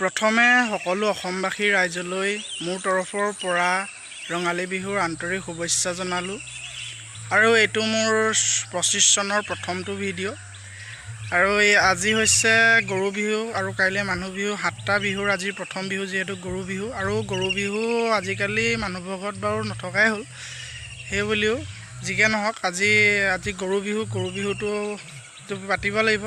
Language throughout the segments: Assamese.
প্ৰথমে সকলো অসমবাসী ৰাইজলৈ মোৰ তৰফৰ পৰা ৰঙালী বিহুৰ আন্তৰিক শুভেচ্ছা জনালোঁ। আৰু এইটো মোৰ পঁচিছ চনৰ প্ৰথমটো ভিডিঅ' আৰু এই আজি হৈছে গৰু বিহু আৰু কাইলৈ মানুহ বিহু। সাতটা বিহুৰ আজিৰ প্ৰথম বিহু যিহেতু গৰু বিহু। আৰু গৰু বিহু আজিকালি মানুহৰ ঘৰত বাৰু নথকাই হ'ল। সেই বুলিও যিকে নহওক আজি আজি গৰু বিহু গৰু বিহুটো পাতিব লাগিব।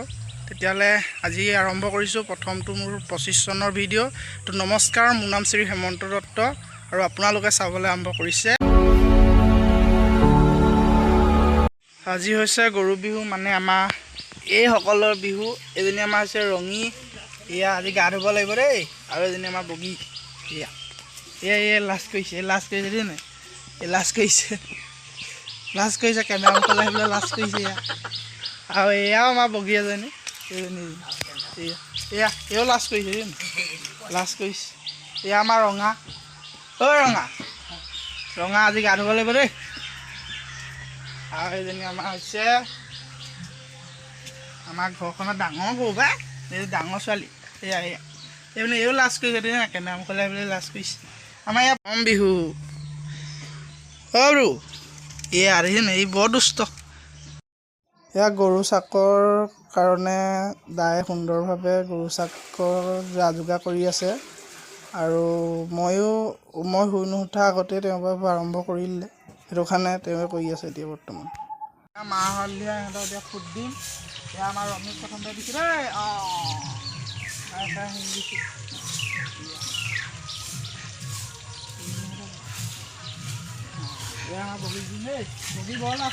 তেতিয়াহ'লে আজি আৰম্ভ কৰিছোঁ প্ৰথমটো মোৰ পঁচিছ চনৰ ভিডিঅ' তো নমস্কাৰ মোৰ নাম শ্ৰী হেমন্ত দত্ত আৰু আপোনালোকে চাবলৈ আৰম্ভ কৰিছে। আজি হৈছে গৰু বিহু মানে আমাৰ এইসকলৰ বিহু এজনী আমাৰ হৈছে ৰঙী এয়া আজি গা ধুব লাগিব দেই আৰু এজনী আমাৰ বগী এয়া। এয়া এয়া লাজ কৰিছে এই লাজ কৰিছে দেই নাই? এই লাজ কৰিছে। লাজ কৰিছে কেমেৰা লাজ কৰিছে এয়া। আৰু এয়াও আমাৰ বগী এজনী। এয়া এয়া এয়াও লাজ কৰিছে লাজ কৰিছে এয়া আমাৰ ৰঙা ঐ ৰঙা ৰঙা আজি গা ধুব লাগিব দেই আৰু এইজনী আমাৰ হৈছে আমাৰ ঘৰখনত ডাঙৰ গৰু পাই এই ডাঙৰ ছোৱালী এয়া এয়া এইপিনে এইও লাজ কৰিছে দেই না কেমেৰা মুখলৈ আহিবলৈ লাজ কৰিছে আমাৰ ইয়াত কম বিহু সৰু এয়া দেখিছেনে এই বৰ দুষ্ট এয়া গৰু চাকৰ কাৰণে দাই সুন্দৰভাৱে গৰু চাকৰ যা যোগাৰ কৰি আছে। আৰু ময়ো মই শুই নুঠা আগতে তেওঁৰ পৰা আৰম্ভ কৰি দিলে সেইটো কাৰণে তেওঁৱে কৰি আছে এতিয়া বৰ্তমান। মাহ হালধীয়া সিহঁতক এতিয়া ফুট দিম। আমাৰ প্ৰথমতে এয়া আমাৰ বগী দিম। দেই বগী বৰ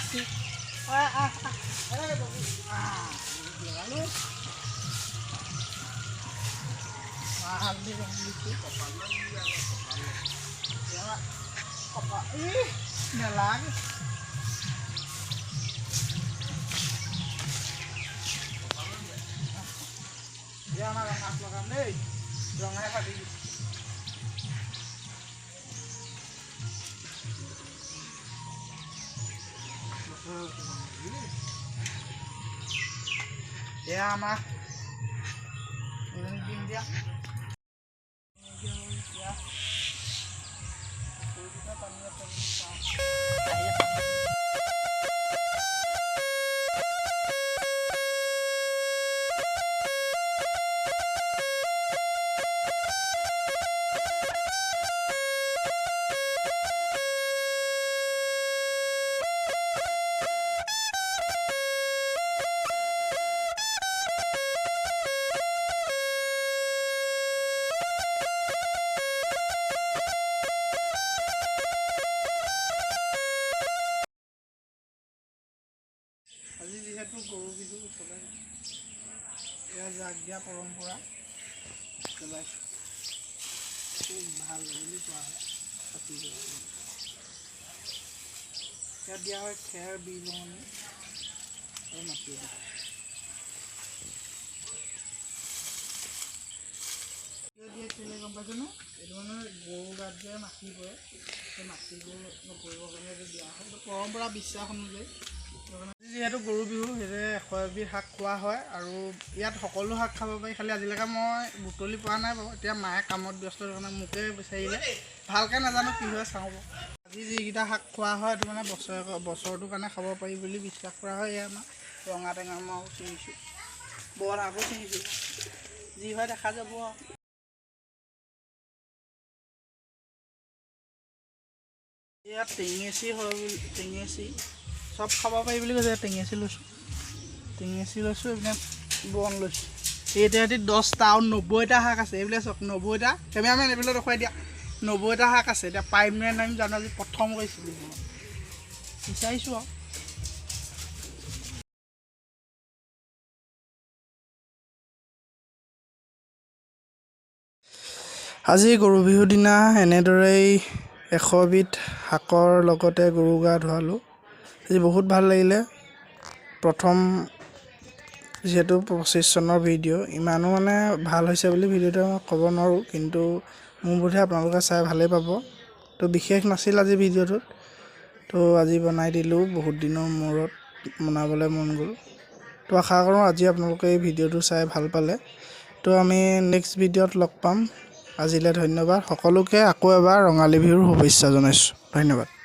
আহ আহ আহ এই বগী আহ লগালোঁ মাহ হালধি ৰং দিছোঁ এয়া কপা ই নেলাগে এয়া আমাৰ ৰঙা এয়া আমাৰ এজনী দিম দিয়া আজি যিহেতু গৰু বিহু চলাই এয়া জাক দিয়া পৰম্পৰা চলাইছোঁ খুব ভালো বুলি কোৱা হয়। কাতি ইয়াত দিয়া হয় খেৰ বিহলঙনি আৰু মাটি দিয়া কেলে গম পাইছেনে এইটো মানে গৰু গাত যে মাটি পৰে, সেই মাটিবোৰ নপৰিবৰ কাৰণে এইটো দিয়া হয়। পৰম্পৰা বিশ্বাস অনুযায়ী। যিহেতু গৰু বিহু সেইদৰে এশ এবিধ শাক খোৱা হয় আৰু ইয়াত সকলো শাক খাব পাৰি খালি আজিলৈকে মই বুটলি পোৱা নাই বাৰু। এতিয়া মায়ে কামত ব্যস্ত কাৰণে মোকে বিচাৰিলে ভালকৈ নাজানো কি হয় চাওঁ আজি যিকেইটা শাক খোৱা হয় সেইটো মানে বছৰেকৰ বছৰটোৰ কাৰণে খাব পাৰি বুলি বিশ্বাস কৰা হয় এয়া আমাৰ ৰঙা টেঙা মাৰো চিঙিছোঁ। বৰ শাকো চিঙিছোঁ। যি হয় দেখা যাব আৰু। ইয়াত টেঙেচি হয় বুলি টেঙেচি। চব খাব পাৰি বুলি কৈছে টেঙেচি লৈছোঁ। টেঙেচি লৈছোঁ এইপিনে বন লৈছোঁ। এতিয়া সিহঁতি দহটা আৰু নব্বৈটা শাক আছে এইবিলাক চাওক নব্বৈটা কেমেৰামেন এইবিলাক দেখুৱাই দিয়া। নব্বৈটা শাক আছে এতিয়া পাৰিম নে নোৱাৰিম জানো আজি প্ৰথম কৰিছিলোঁ বিচাৰিছোঁ আৰু। আজি গৰু বিহুৰ দিনা এনেদৰেই এশবিধ শাকৰ লগতে গৰু গা ধুৱালোঁ। আজি বহুত ভাল লাগিলে। প্ৰথম যিহেতু পঁচিছ চনৰ ভিডিঅ' ইমানো মানে ভাল হৈছে বুলি ভিডিঅ'টো মই ক'ব নোৱাৰোঁ কিন্তু মোৰ বোধে আপোনালোকে চাই ভালেই পাব। তো বিশেষ নাছিল আজি ভিডিঅ'টোত। তো আজি বনাই দিলোঁ বহুত দিনৰ মূৰত বনাবলৈ মন গ'ল। তো আশা কৰোঁ আজি আপোনালোকে এই ভিডিঅ'টো চাই ভাল পালে। তো আমি নেক্সট ভিডিঅ'ত লগ পাম। আজিলৈ ধন্যবাদ। সকলোকে আকৌ এবাৰ ৰঙালী বিহুৰ শুভেচ্ছা জনাইছোঁ। ধন্যবাদ।